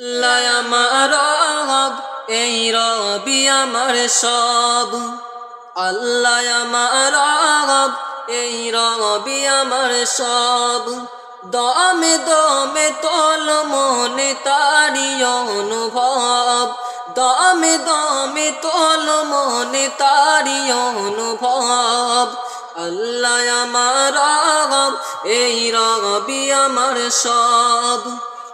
আল্লাহ আমার রব, এই রবি আমার সব। আল্লাহ আমার রব, এই রবি আমার সব। দমে দমে তল মনে তারি অনুভব। দমে দমে তল মনে তারি অনুভব। আল্লাহ আমার রব, এই রবি আমার সব।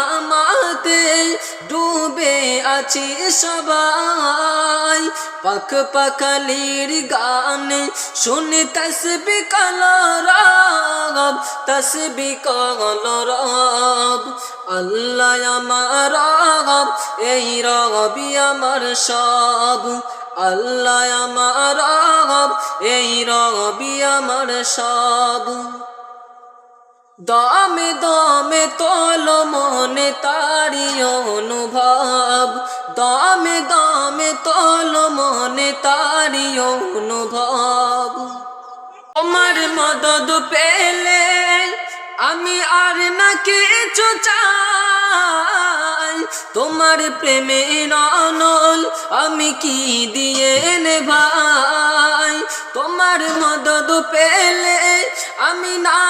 নিয়ামতে ডুবে আছি সবাই। পাক পাকালির গান শুনে তসবি কলরব তসবি কলরব আল্লাহ আমার রব, এই রবি আমার সব। আল্লাহ আমার রব, এই রবি আমার সব। দমে দমে তোল মনে তারি অনুভব। দমে দমে তোল মনে তারি অনুভব। তোমার মদদ পেলে আমি আর না কিছু চাই। তোমার প্রেমে ননল আমি কি দিয়ে নে ভাই তোমার মদদ পেলে আমি না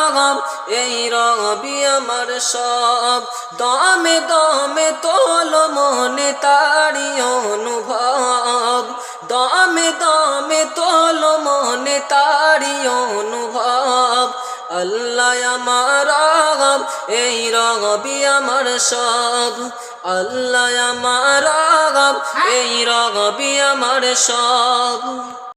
এই রবি আমার সব। দমে দমে তোল মনে তারি অনুভব। দমে দমে তোল মনে তারি অনুভব। আল্লাহ আমার রব, এই রবি আমার সব। আল্লাহ আমার রব, এই রবি আমার সব।